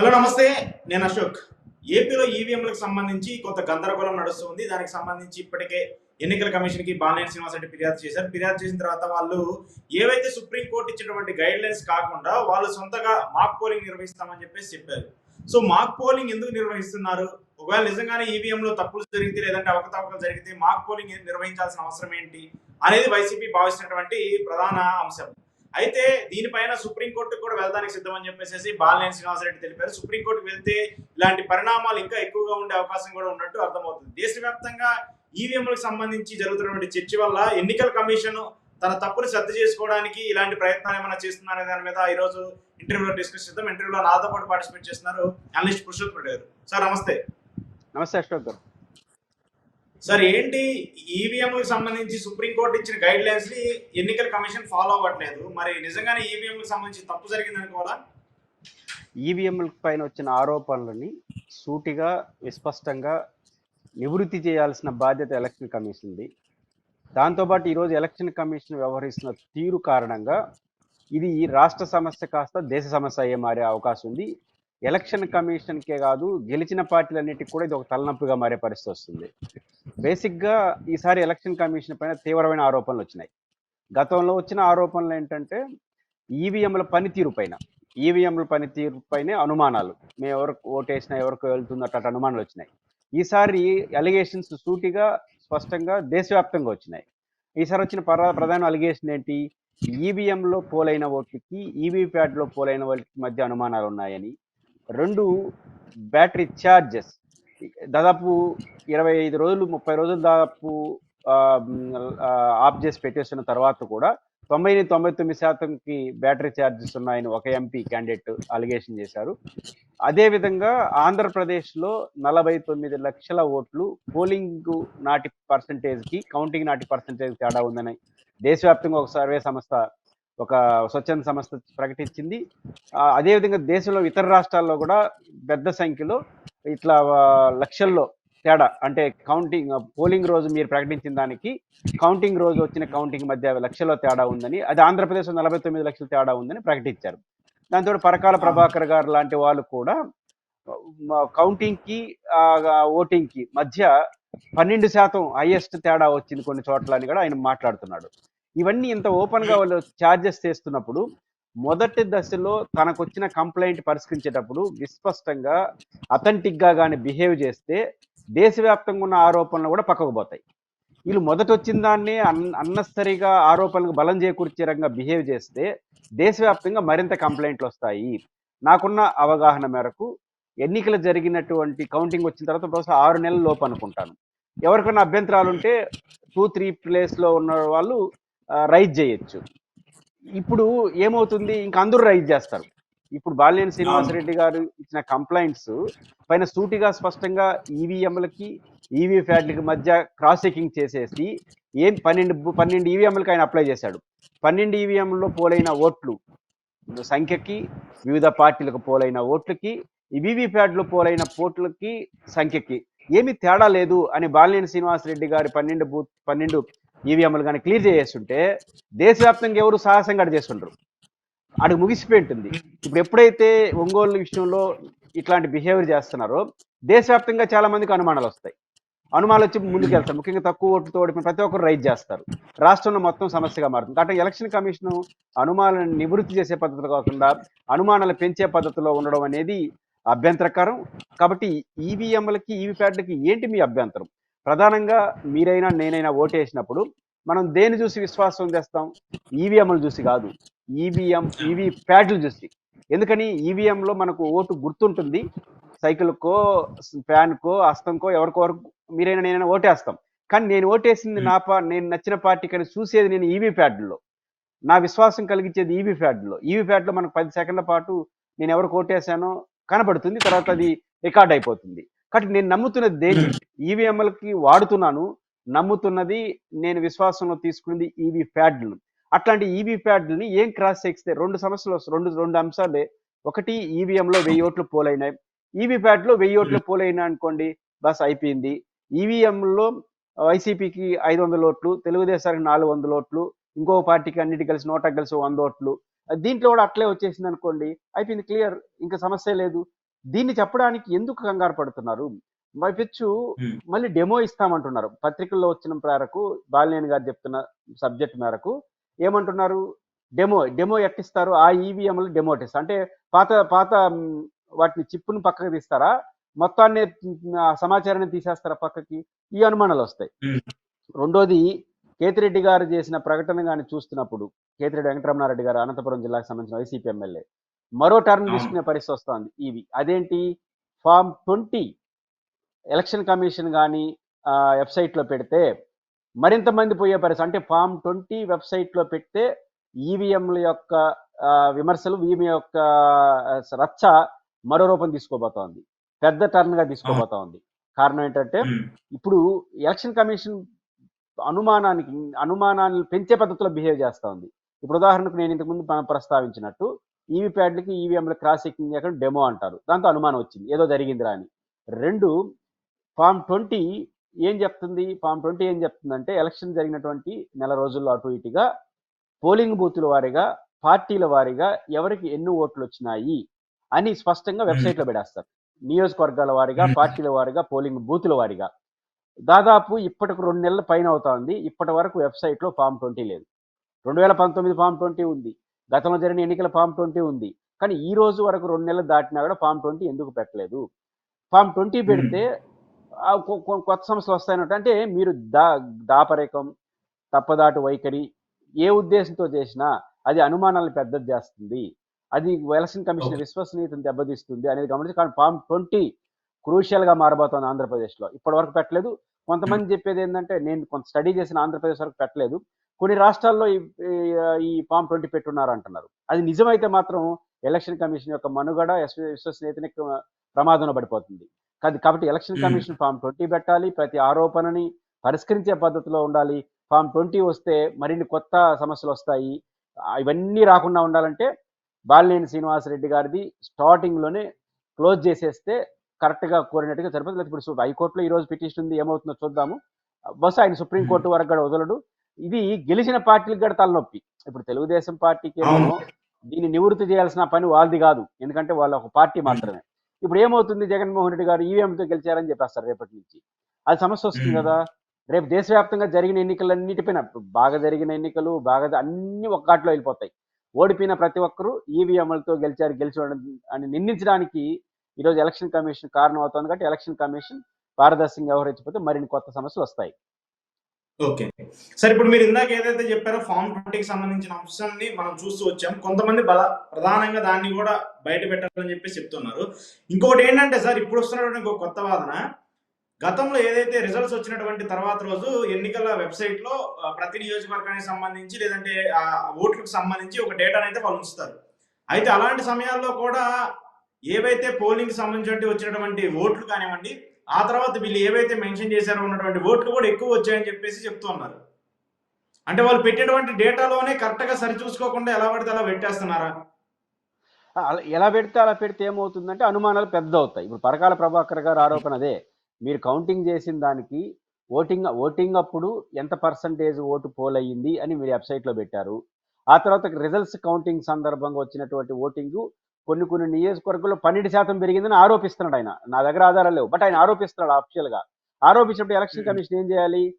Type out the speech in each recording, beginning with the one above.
Hello నమస్తే. నేను అశోక్. ఏపీలో ఈవీఎంలకు సంబంధించి కొంత గందరగోళం నడుస్తుంది. దానికి సంబంధించి ఇప్పటికే ఎన్నికల కమిషన్కి బాలినేని శ్రీనివాసరెడ్డి ఫిర్యాదు చేశారు. ఫిర్యాదు చేసిన తర్వాత వాళ్ళు ఏవైతే సుప్రీంకోర్టు ఇచ్చినటువంటి గైడ్ లైన్స్ కాకుండా వాళ్ళు సొంతగా మాక్ పోలింగ్ నిర్వహిస్తామని చెప్పేసి చెప్పారు. సో మాక్ పోలింగ్ ఎందుకు నిర్వహిస్తున్నారు? ఒకవేళ నిజంగానే ఈవీఎంలో తప్పులు జరిగితే లేదంటే అవకతవకలు జరిగితే మాక్ పోలింగ్ నిర్వహించాల్సిన అవసరం ఏంటి అనేది వైసీపీ భావిస్తున్నటువంటి ప్రధాన అంశం. అయితే దీనిపైన సుప్రీంకోర్టు కూడా వెళ్తానికి సిద్ధమని చెప్పేసి బాలినేని శ్రీనివాసరెడ్డి తెలిపారు. సుప్రీంకోర్టుకు వెళ్తే ఇలాంటి పరిణామాలు ఇంకా ఎక్కువగా ఉండే అవకాశం కూడా ఉన్నట్టు అర్థమవుతుంది. దేశవ్యాప్తంగా ఈవీఎంలకు సంబంధించి జరుగుతున్నటువంటి చర్చ వల్ల ఎన్నికల కమిషన్ తన తప్పుని సర్ది చేసుకోవడానికి ఇలాంటి ప్రయత్నాలు ఏమైనా చేస్తున్నారనే దాని మీద ఈ రోజు ఇంటర్వ్యూలో డిస్కస్ చేద్దాం. ఇంటర్వ్యూలో నాతో పాటు పార్టిసిపేట్ చేస్తున్నారు అనలిస్ట్ పురుషోత్తమ గారు. సార్ నమస్తే. నమస్తే అశోక్ గారు. సార్ ఏంటి ఈవీఎంలకు సంబంధించి సుప్రీంకోర్టు ఇచ్చిన గైడ్ లైన్స్ని ఎన్నికల కమిషన్ ఫాలో అవ్వట్లేదు. మరి నిజంగానే ఈవీఎంలకు సంబంధించి తప్పు జరిగింది అనుకోవాలా ఈవీఎంల పైన వచ్చిన ఆరోపణలని సూటిగా విస్పష్టంగా నివృత్తి చేయాల్సిన బాధ్యత ఎలక్షన్ కమిషన్ది దాంతోపాటు ఈరోజు ఎలక్షన్ కమిషన్ వ్యవహరిస్తున్న తీరు కారణంగా ఇది ఈ రాష్ట్ర సమస్య కాస్త దేశ సమస్య అయ్యే మారే అవకాశం ఉంది. ఎలక్షన్ కమిషన్కే కాదు గెలిచిన పార్టీలన్నిటికీ కూడా ఇది ఒక తలనొప్పిగా మారే పరిస్థితి వస్తుంది. బేసిక్గా ఈసారి ఎలక్షన్ కమిషన్ పైన తీవ్రమైన ఆరోపణలు వచ్చినాయి. గతంలో వచ్చిన ఆరోపణలు ఏంటంటే ఈవీఎంల పనితీరు పైన ఈవీఎంల పనితీరు పైనే అనుమానాలు. మేము ఎవరికి ఓటేసినా ఎవరికి వెళ్తుందో అటు అనుమానాలు వచ్చినాయి. ఈసారి అలిగేషన్స్ సూటిగా స్పష్టంగా దేశవ్యాప్తంగా వచ్చినాయి. ఈసారి వచ్చిన ప్ర ప్రధాన అలిగేషన్ ఏంటి? ఈవీఎంలో పోలైన ఓట్లకి ఈవీప్యాడ్లో పోలైన వాళ్ళకి మధ్య అనుమానాలు ఉన్నాయని రెండు బ్యాటరీ ఛార్జెస్ దాదాపు ఇరవై ఐదు రోజులు ముప్పై రోజులు దాదాపు ఆఫ్ చేసి పెట్టేసిన తర్వాత కూడా తొంభై తొంభై తొమ్మిది శాతంకి బ్యాటరీ ఛార్జెస్ ఉన్నాయని ఒక ఎంపీ క్యాండిడేట్ అలిగేషన్ చేశారు. అదేవిధంగా ఆంధ్రప్రదేశ్లో నలభై తొమ్మిది లక్షల ఓట్లు పోలింగ్ నాటి పర్సంటేజ్కి కౌంటింగ్ నాటి పర్సంటేజ్ తేడా ఉందని దేశవ్యాప్తంగా ఒక సర్వే సంస్థ ఒక స్వచ్ఛంద సంస్థ ప్రకటించింది. అదేవిధంగా దేశంలో ఇతర రాష్ట్రాల్లో కూడా పెద్ద సంఖ్యలో ఇట్లా లక్షల్లో తేడా అంటే కౌంటింగ్ పోలింగ్ రోజు మీరు ప్రకటించిన దానికి కౌంటింగ్ రోజు వచ్చిన కౌంటింగ్ మధ్య లక్షల్లో తేడా ఉందని అది ఆంధ్రప్రదేశ్లో నలభై తొమ్మిది లక్షల తేడా ఉందని ప్రకటించారు. దాంతో పరకాల ప్రభాకర్ గారు లాంటి వాళ్ళు కూడా కౌంటింగ్కి ఓటింగ్కి మధ్య పన్నెండు శాతం హైయెస్ట్ తేడా వచ్చింది కొన్ని చోట్ల అని కూడా ఆయన మాట్లాడుతున్నాడు. ఇవన్నీ ఇంత ఓపెన్గా వాళ్ళు ఛార్జెస్ చేస్తున్నప్పుడు మొదటి దశలో తనకు వచ్చిన కంప్లైంట్ పరిష్కరించేటప్పుడు విస్పష్టంగా అథెంటిక్గా కానీ బిహేవ్ చేస్తే దేశవ్యాప్తంగా ఉన్న ఆరోపణలు కూడా పక్కకు పోతాయి. వీళ్ళు మొదట వచ్చిన దాన్ని అన్ అన్నసరిగా ఆరోపణలకు బలం చేకూర్చే రకంగా బిహేవ్ చేస్తే దేశవ్యాప్తంగా మరింత కంప్లైంట్లు వస్తాయి. నాకున్న అవగాహన మేరకు ఎన్నికలు జరిగినటువంటి కౌంటింగ్ వచ్చిన తర్వాత బహుశా ఆరు నెలల లోపు అనుకుంటాను. ఎవరికైనా అభ్యంతరాలు ఉంటే టూ త్రీ ప్లేస్లో ఉన్న వాళ్ళు రైజ్ చేయొచ్చు. ఇప్పుడు ఏమవుతుంది? ఇంకా అందరూ రైజ్ చేస్తారు. ఇప్పుడు బాలినేని శ్రీనివాసరెడ్డి గారు ఇచ్చిన కంప్లైంట్స్ పైన సూటిగా స్పష్టంగా ఈవీఎంలకి ఈవీ ఫ్యాట్లకి మధ్య క్రాస్ చెకింగ్ చేసేసి ఏం పన్నెండు పన్నెండు ఈవీఎంలకి ఆయన అప్లై చేశాడు. పన్నెండు ఈవీఎంలో పోలైన ఓట్లు సంఖ్యకి వివిధ పార్టీలకు పోలైన ఓట్లకి వీవీప్యాడ్లో పోలైన పోట్లకి సంఖ్యకి ఏమీ తేడా లేదు అని బాలినేని శ్రీనివాసరెడ్డి గారి పన్నెండు బూత్ పన్నెండు ఈవీఎంలు కానీ క్లియర్ చేస్తుంటే దేశవ్యాప్తంగా ఎవరు సాహసంగా అటు చేస్తుండ్రు. అటు ముగిసిపోయి ఉంటుంది. ఇప్పుడు ఎప్పుడైతే ఒంగోలు విషయంలో ఇట్లాంటి బిహేవియర్ చేస్తున్నారో దేశవ్యాప్తంగా చాలా మందికి అనుమానాలు వస్తాయి. అనుమానాలు వచ్చి ముందుకు వెళ్తారు ముఖ్యంగా తక్కువ ఓట్లతో ఓడిపోయిన ప్రతి ఒక్కరు రైజ్ చేస్తారు. రాష్ట్రంలో మొత్తం సమస్యగా మారుతుంది. కాబట్టి ఎలక్షన్ కమిషన్ అనుమానాలను నివృత్తి చేసే పద్ధతులు కాకుండా అనుమానాలు పెంచే పద్ధతిలో ఉండడం అనేది అభ్యంతరకరం. కాబట్టి ఈవీఎంలకి ఈవీప్యాట్లకి ఏంటి మీ అభ్యంతరం? ప్రధానంగా మీరైనా నేనైనా ఓటేసినప్పుడు మనం దేని చూసి విశ్వాసం చేస్తాం ఈవీఎంలు చూసి కాదు. ఈవీఎం ఈవీ ప్యాడ్లు చూసి. ఎందుకని? ఈవీఎంలో మనకు ఓటు గుర్తుంటుంది. సైకిల్కో ఫ్యాన్కో హస్తంకో ఎవరికో వరకు మీరైనా నేనైనా ఓటేస్తాం. కానీ నేను ఓటేసింది నా పా నేను నచ్చిన పార్టీ కానీ చూసేది నేను ఈవీ ప్యాడ్లో నా విశ్వాసం కలిగించేది ఈవీ ప్యాడ్లో ఈవీ ప్యాడ్లో మనకు పది సెకండ్ల పాటు నేను ఎవరికి ఓటేసానో కనబడుతుంది. తర్వాత అది రికార్డ్ అయిపోతుంది. కాబట్టి నేను నమ్ముతున్నది దేని? ఈవీఎంలకి వాడుతున్నాను. నమ్ముతున్నది నేను విశ్వాసంలో తీసుకున్నది ఈవీ ప్యాడ్లు అట్లాంటి ఈవీ ప్యాడ్లని ఏం క్రాస్ చేస్తే రెండు సమస్యలు రెండు రెండు అంశాలే. ఒకటి ఈవీఎంలో వెయ్యి ఓట్లు పోలైనాయి. ఈవీ ప్యాడ్లో వెయ్యి ఓట్లు పోలైనా అనుకోండి బస్ అయిపోయింది. ఈవీఎంలో వైసీపీకి ఐదు వందల ఓట్లు తెలుగుదేశానికి నాలుగు వందల ఓట్లు ఇంకో పార్టీకి అన్నిటి కలిసి నూట కలిసి వంద ఓట్లు. దీంట్లో కూడా అట్లే వచ్చేసింది అనుకోండి అయిపోయింది క్లియర్. ఇంకా సమస్య లేదు. దీన్ని చెప్పడానికి ఎందుకు కంగారు పడుతున్నారు? పైపెచ్చు. మళ్ళీ డెమో ఇస్తామంటున్నారు. పత్రికల్లో వచ్చిన మేరకు బాలినేని గారు చెప్తున్న సబ్జెక్ట్ మేరకు ఏమంటున్నారు? డెమో డెమో ఎట్టిస్తారు? ఆ ఈవీఎంలు డెమో ఇస్తారు అంటే పాత పాత వాటిని చిప్పును పక్కకి తీస్తారా? మొత్తాన్ని సమాచారాన్ని తీసేస్తారా పక్కకి? ఈ అనుమానాలు వస్తాయి. రెండోది కేతిరెడ్డి గారు చేసిన ప్రకటన కానీ చూస్తున్నప్పుడు కేతిరెడ్డి వెంకటరమణారెడ్డి గారు అనంతపురం జిల్లాకు సంబంధించిన వైసీపీ ఎమ్మెల్యే మరో టర్న్. తీసుకునే పరిస్థితి వస్తుంది. ఇవి అదేంటి? ఫామ్ ట్వంటీ ఎలక్షన్ కమిషన్ కానీ వెబ్సైట్లో పెడితే మరింత మంది పోయే పరిస్థితి అంటే ఫామ్ ట్వంటీ వెబ్సైట్లో పెడితే ఈవీఎంల యొక్క విమర్శలు ఈవీ యొక్క రచ్చ మరో రూపం తీసుకోబోతోంది. పెద్ద టర్న్గా తీసుకోబోతోంది. కారణం ఏంటంటే ఇప్పుడు ఎలక్షన్ కమిషన్ అనుమానానికి అనుమానాన్ని పెంచే పద్ధతిలో బిహేవ్ చేస్తా ఉంది ఇప్పుడు ఉదాహరణకు నేను ఇంతకుముందు మనం ప్రస్తావించినట్టు ఈవీ ప్యాడ్లకి ఈవీఎంల క్రాస్ చెకింగ్ చేయకుండా డెమో అంటారు. దాంతో అనుమానం వచ్చింది. ఏదో జరిగిందిరా అని. రెండు ఫామ్ ట్వంటీ ఏం చెప్తుంది? ఫామ్ ట్వంటీ ఏం చెప్తుందంటే ఎలక్షన్ జరిగినటువంటి నెల రోజుల్లో అటు ఇటుగా పోలింగ్ బూతుల వారీగా పార్టీల వారీగా ఎవరికి ఎన్ని ఓట్లు వచ్చినాయి అని స్పష్టంగా వెబ్సైట్లో పెడేస్తారు నియోజకవర్గాల వారీగా. పార్టీల వారీగా పోలింగ్ బూతుల వారీగా. దాదాపు ఇప్పటికి రెండు నెలల పైన అవుతా ఉంది. ఇప్పటి వరకు వెబ్సైట్లో ఫామ్ ట్వంటీ లేదు. రెండు వేల పంతొమ్మిది ఫామ్ ట్వంటీ ఉంది. గతంలో జరిగిన ఎన్నికల ఫామ్ ట్వంటీ ఉంది. కానీ ఈ రోజు వరకు రెండు నెలలు దాటినా కూడా ఫామ్ ట్వంటీ ఎందుకు పెట్టలేదు? ఫామ్ ట్వంటీ పెడితే కొత్త సమస్యలు వస్తాయన్నట్టు. అంటే మీరు దా దాపరికం తప్పదాటు వైఖరి ఏ ఉద్దేశంతో చేసినా అది అనుమానాలను పెద్దది చేస్తుంది. అది ఎలక్షన్ కమిషన్. విశ్వసనీయతను దెబ్బతీస్తుంది అనేది గమనించి కానీ ఫామ్ ట్వంటీ క్రూషియల్గా మారబోతోంది ఆంధ్రప్రదేశ్లో. ఇప్పటి వరకు పెట్టలేదు. కొంతమంది చెప్పేది ఏంటంటే నేను కొంత స్టడీ చేసిన ఆంధ్రప్రదేశ్ వరకు పెట్టలేదు. కొన్ని రాష్ట్రాల్లో ఈ ఫామ్ ట్వంటీ పెట్టున్నారు అంటున్నారు అది నిజమైతే మాత్రం ఎలక్షన్ కమిషన్ యొక్క మనుగడ విశ్వ- విశ్వసనీయతని ప్రమాదంలో పడిపోతుంది. కాదు కాబట్టి ఎలక్షన్. కమిషన్ ఫామ్ ట్వంటీ పెట్టాలి ప్రతి ఆరోపణని పరిష్కరించే పద్ధతిలో ఉండాలి. ఫామ్ ట్వంటీ వస్తే మరిన్ని కొత్త సమస్యలు వస్తాయి. ఇవన్నీ రాకుండా ఉండాలంటే బాలినేని శ్రీనివాసరెడ్డి గారిది స్టార్టింగ్లోనే క్లోజ్ చేసేస్తే కరెక్ట్గా కోరినట్టుగా సరిపోతుంది. ఇప్పుడు హైకోర్టులో ఈ రోజు పిటిషన్ ఉంది ఏమవుతుందో చూద్దాము. బహుశా ఆయన సుప్రీంకోర్టు వరకు కూడా వదలడు. ఇది గెలిచిన పార్టీలకు కూడా తలనొప్పి. ఇప్పుడు తెలుగుదేశం పార్టీకి ఏమో. దీన్ని నివృత్తి చేయాల్సిన పని వాళ్ళది కాదు. ఎందుకంటే వాళ్ళ ఒక పార్టీ మాత్రమే. ఇప్పుడు ఏమవుతుంది జగన్మోహన్ రెడ్డి గారు ఈవీఎంతో గెలిచారని చెప్పేస్తారు రేపటి నుంచి. అది సమస్య వస్తుంది. కదా. రేపు దేశవ్యాప్తంగా జరిగిన ఎన్నికలన్నిటిపైన బాగా జరిగిన ఎన్నికలు బాగా అన్ని ఒక ఘాట్లో వెళ్ళిపోతాయి. ఓడిపోయిన ప్రతి ఒక్కరూ ఈవీఎంలతో గెలిచారు గెలిచారు అని నిందించడానికి ఈరోజు ఎలక్షన్ కమిషన్ కారణం అవుతుంది కాబట్టి ఎలక్షన్ కమిషన్ పారదర్శకంగా వ్యవహరించకపోతే మరిన్ని కొత్త సమస్యలు వస్తాయి. ఓకే. సరే ఇప్పుడు మీరు ఇందాక ఏదైతే చెప్పారో ఫామ్ ట్వంటీకి సంబంధించిన అంశాన్ని మనం చూస్తూ వచ్చాం. కొంతమంది బల ప్రధానంగా దాన్ని కూడా బయట పెట్టాలని చెప్పి చెప్తున్నారు. ఇంకొకటి ఏంటంటే సార్ ఇప్పుడు వస్తున్నటువంటి ఒక కొత్త వాదన. గతంలో ఏదైతే రిజల్ట్స్ వచ్చినటువంటి తర్వాత రోజు ఎన్నికల వెబ్సైట్లో ప్రతి నియోజకవర్గానికి సంబంధించి లేదంటే ఆ ఓట్లకు సంబంధించి ఒక డేటాను అయితే వాళ్ళు ఉంచుతారు. అయితే అలాంటి సమయాల్లో కూడా ఏవైతే పోలింగ్ సంబంధించి వచ్చినటువంటి ఓట్లు కానివ్వండి ఆ తర్వాత వీళ్ళు ఏవైతే మెన్షన్ చేశారో ఉన్నటువంటి ఓట్లు కూడా ఎక్కువ వచ్చాయని చెప్పేసి చెప్తూ ఉన్నారు. అంటే వాళ్ళు పెట్టేటువంటి డేటాలోనే కరెక్ట్గా సరిచూసుకోకుండా ఎలా పడితే అలా పెట్టేస్తున్నారా? అలా ఎలా పెడితే అలా పెడితే ఏమవుతుందంటే అనుమానాలు పెద్ద అవుతాయి ఇప్పుడు పరకాల ప్రభాకర్ గారు ఆరోపణ అదే. మీరు కౌంటింగ్ చేసిన దానికి ఓటింగ్ ఓటింగ్ అప్పుడు ఎంత పర్సంటేజ్ ఓటు పోల్ అయ్యింది అని మీరు వెబ్సైట్లో పెట్టారు. ఆ తర్వాత రిజల్ట్స్ కౌంటింగ్ సందర్భంగా వచ్చినటువంటి ఓటింగ్ కొన్ని కొన్ని నియోజకవర్గాల్లో పన్నెండు శాతం పెరిగిందని ఆరోపిస్తున్నాడు ఆయన. నా దగ్గర ఆధారాలు లేవు. బట్ ఆయన ఆరోపిస్తున్నాడు అఫిషియల్గా ఆరోపించినప్పుడు ఎలక్షన్. కమిషన్ ఏం చేయాలి?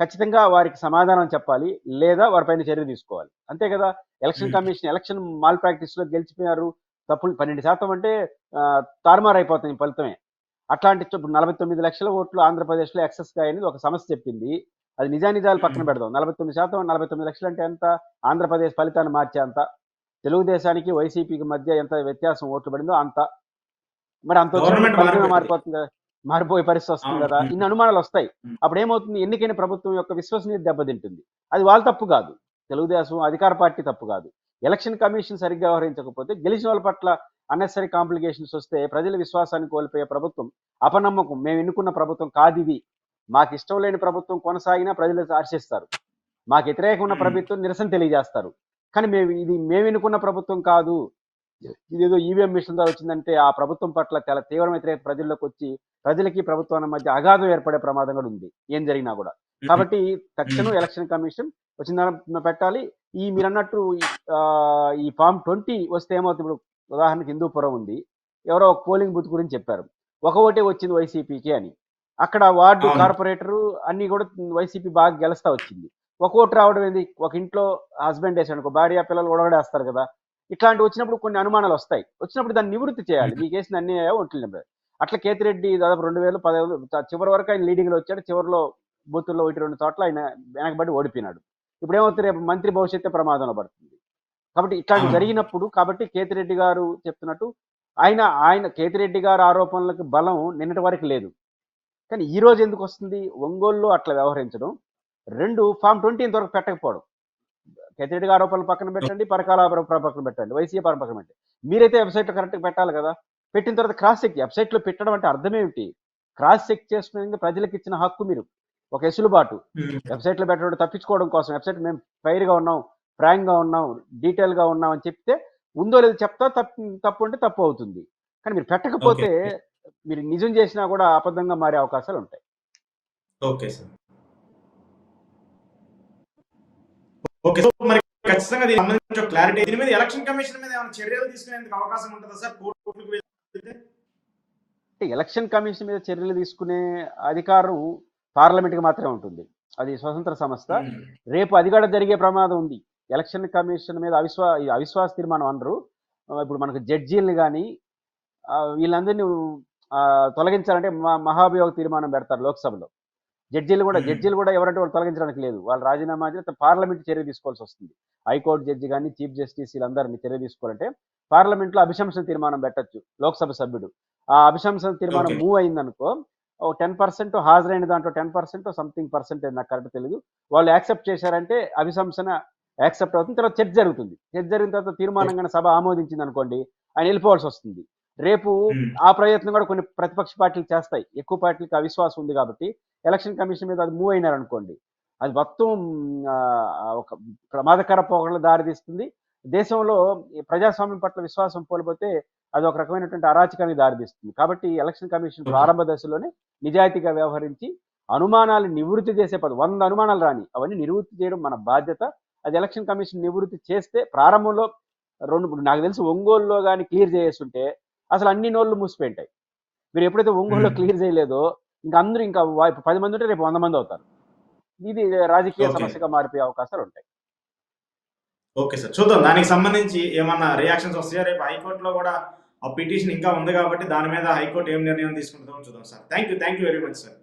ఖచ్చితంగా వారికి సమాధానం చెప్పాలి లేదా వారిపైన చర్య తీసుకోవాలి. అంతే కదా? ఎలక్షన్. కమిషన్ ఎలక్షన్ మాల్ ప్రాక్టీస్లో గెలిచిపోయారు. తప్పులు పన్నెండు శాతం అంటే తారుమారు అయిపోతుంది ఫలితమే. అట్లాంటి ఇప్పుడు నలభై తొమ్మిది లక్షల ఓట్లు ఆంధ్రప్రదేశ్లో ఎక్సెస్గా అనేది ఒక సమస్య చెప్పింది. అది నిజానిజాలు పక్కన. పెడదాం. నలభై తొమ్మిది శాతం నలభై తొమ్మిది లక్షలు అంటే ఎంత? ఆంధ్రప్రదేశ్ ఫలితాన్ని మార్చే అంత తెలుగుదేశానికి వైసీపీకి మధ్య ఎంత వ్యత్యాసం ఓట్లు పడిందో అంత. మరి అంత మారిపోతుంది. కదా. మారిపోయే పరిస్థితి వస్తుంది. కదా. ఇన్ని అనుమానాలు వస్తాయి. అప్పుడు ఏమవుతుంది? ఎన్నికైన ప్రభుత్వం యొక్క విశ్వసనీయత దెబ్బతింటుంది. అది వాళ్ళ తప్పు కాదు. తెలుగుదేశం అధికార పార్టీ తప్పు కాదు. ఎలక్షన్ కమిషన్ సరిగ్గా వ్యవహరించకపోతే గెలిచిన వాళ్ళ పట్ల అన్నెసరీ కాంప్లికేషన్స్ వస్తే ప్రజల విశ్వాసాన్ని కోల్పోయే ప్రభుత్వం అపనమ్మకం. మేము ఎన్నుకున్న ప్రభుత్వం కాదు ఇది. మాకు ఇష్టం లేని ప్రభుత్వం కొనసాగినా ప్రజలు హర్షిస్తారు మాకు వ్యతిరేకం ఉన్న. ప్రభుత్వం నిరసన తెలియజేస్తారు. కానీ మేము ఇది మేము ఎన్నుకున్న ప్రభుత్వం కాదు. ఇదేదో ఈవీఎం మిషన్ ద్వారా వచ్చిందంటే ఆ ప్రభుత్వం పట్ల చాలా తీవ్ర వ్యతిరేక ప్రజల్లోకి వచ్చి ప్రజలకి ప్రభుత్వానికి మధ్య అగాధం ఏర్పడే ప్రమాదం కూడా ఉంది. ఏం జరిగినా కూడా. కాబట్టి తక్షణం ఎలక్షన్ కమిషన్ వచ్చిన పెట్టాలి. ఈ మీరు అన్నట్టు ఈ, ఆ, ఈ ఫామ్ ట్వంటీ వస్తే ఏమవుతుంది? ఇప్పుడు ఉదాహరణకి హిందూపురం ఉంది. ఎవరో ఒక పోలింగ్ బూత్ గురించి చెప్పారు. ఒక ఓటే వచ్చింది వైసీపీకి అని. అక్కడ వార్డు. కార్పొరేటర్ అన్ని కూడా వైసీపీ బాగా గెలుస్తా వచ్చింది. ఒక ఓటు రావడం ఏంది? ఒక ఇంట్లో హస్బెండ్ వేసాడు అనుకో భార్య పిల్లలు వేస్తారు కదా. ఇట్లాంటి వచ్చినప్పుడు కొన్ని అనుమానాలు వస్తాయి. వచ్చినప్పుడు దాన్ని నివృత్తి చేయాలి. మీకు వేసిన అన్ని ఒంట్లు నెంబర్ అట్లా కేతిరెడ్డి దాదాపు రెండు వేలు పదవేలు చివరి వరకు ఆయన లీడింగ్లో వచ్చాడు. చివరిలో బూతుల్లో ఒకటి రెండు చోట్ల ఆయన వెనకబడి ఓడిపోయినాడు. ఇప్పుడు ఏమవుతుంది? రేపు మంత్రి భవిష్యత్తు ప్రమాదంలో పడుతుంది. కాబట్టి ఇట్లాంటి అవును. జరిగినప్పుడు కాబట్టి కేతిరెడ్డి గారు చెప్తున్నట్టు ఆయన ఆయన కేతిరెడ్డి గారు ఆరోపణలకు బలం నిన్నటి వరకు లేదు. కానీ ఈ రోజు ఎందుకు వస్తుంది? ఒంగోలులో అట్లా వ్యవహరించడం రెండు ఫామ్ ట్వంటీ ఇంతవరకు పెట్టకపోవడం. కేతిరెడ్డి గారి ఆరోపణలు పక్కన పెట్టండి పరకాల పక్కన పెట్టండి వైసీపీ పక్కన పెట్టండి. మీరైతే వెబ్సైట్లో కరెక్ట్గా పెట్టాలి కదా? పెట్టిన తర్వాత క్రాస్ చెక్ వెబ్సైట్లో పెట్టడం అంటే అర్థం ఏమిటి? క్రాస్ చెక్ చేసుకునే ప్రజలకు ఇచ్చిన హక్కు మీరు. ఒక ఎసులుబాటు వెబ్సైట్లో పెట్టడం తప్పించుకోవడం కోసం వెబ్సైట్ మేము ఫైర్గా ఉన్నాం ఫ్రాంక్గా ఉన్నాం డీటెయిల్గా ఉన్నాం అని చెప్తే ఉందో లేదో చెప్తా తప్పు తప్పు అంటే తప్పు అవుతుంది. కానీ మీరు పెట్టకపోతే మీరు నిజం చేసినా కూడా అబద్ధంగా మారే అవకాశాలు ఉంటాయి. Okay sir. ఓకే సో మరి ఖచ్చితంగా దీనికి సంబంధించి క్లారిటీ దీని మీద ఎలక్షన్ కమిషన్ మీద ఏమైనా చర్యలు తీసుకునేందుకు అవకాశం ఉంటుందా సార్? కోర్టుకు వెళ్తే? ఎలక్షన్ కమిషన్ మీద చర్యలు తీసుకునే అధికారం పార్లమెంట్కి మాత్రమే ఉంటుంది. అది స్వతంత్ర సంస్థ. రేపు అది కూడా జరిగే ప్రమాదం ఉంది. ఎలక్షన్ కమిషన్ మీద అవిశ్వా అవిశ్వాస తీర్మానం అనరు. ఇప్పుడు మనకు జడ్జీలను కానీ వీళ్ళందరినీ తొలగించాలంటే మహాభియోగ తీర్మానం పెడతారు లోక్సభలో. జడ్జీలు కూడా. జడ్జీలు కూడా ఎవరంటే వాళ్ళు తొలగించడానికి లేదు. వాళ్ళు రాజీనామా చేస్తే పార్లమెంట్ చర్య తీసుకోవాల్సి వస్తుంది. హైకోర్టు జడ్జి కానీ చీఫ్ జస్టిస్ వీళ్ళందరినీ చర్య తీసుకోవాలంటే పార్లమెంట్లో అభిశంసన తీర్మానం పెట్టొచ్చు లోక్సభ సభ్యుడు. ఆ అభిశంసన తీర్మానం. మూవ్ అయిందనుకో ఓ టెన్ పర్సెంట్ హాజరైన దాంట్లో టెన్ పర్సెంట్ సంథింగ్ పర్సెంట్ నాకు కరెక్ట్ తెలియదు వాళ్ళు యాక్సెప్ట్ చేశారంటే అభిశంసన యాక్సెప్ట్ అవుతుంది. తర్వాత చర్చ జరుగుతుంది. చర్చ జరిగిన తర్వాత తీర్మానంగా సభ ఆమోదించింది అనుకోండి ఆయన వెళ్ళిపోవాల్సి వస్తుంది. రేపు. ఆ ప్రయత్నం కూడా కొన్ని ప్రతిపక్ష పార్టీలు చేస్తాయి. ఎక్కువ పార్టీలకు అవిశ్వాసం ఉంది కాబట్టి ఎలక్షన్ కమిషన్ మీద అది మూవ్ అయినారు అనుకోండి అది మొత్తం ఒక ప్రమాదకర పోకడలు దారితీస్తుంది దేశంలో ఈ ప్రజాస్వామ్యం పట్ల విశ్వాసం కోల్పోతే అది ఒక రకమైనటువంటి అరాచకానికి దారితీస్తుంది కాబట్టి ఎలక్షన్ కమిషన్. ప్రారంభ దశలోనే నిజాయితీగా వ్యవహరించి అనుమానాలు నివృత్తి చేసే పది వంద అనుమానాలు రాని అవన్నీ నివృత్తి చేయడం మన బాధ్యత. అది ఎలక్షన్ కమిషన్ నివృత్తి చేస్తే ప్రారంభంలో రెండు నాకు తెలిసి ఒంగోలులో కానీ క్లియర్ చేస్తుంటే అసలు అన్ని నోళ్ళు మూసిపోయింటాయి. మీరు ఎప్పుడైతే ఒంగోలులో Hmm. క్లియర్ చేయలేదో ఇంకా అందరూ ఇంకా పది మంది ఉంటే రేపు వంద మంది అవుతారు. ఇది రాజకీయ. సమస్యగా మారిపోయే అవకాశాలు ఉంటాయి. Okay sir. చూద్దాం. దానికి సంబంధించి ఏమన్నా రియాక్షన్స్ వస్తాయా? రేపు హైకోర్టులో కూడా ఆ పిటిషన్ ఇంకా ఉంది కాబట్టి దాని మీద హైకోర్టు ఏం నిర్ణయం తీసుకుంటుందో చూద్దాం sir. Thank you thank you very much sir.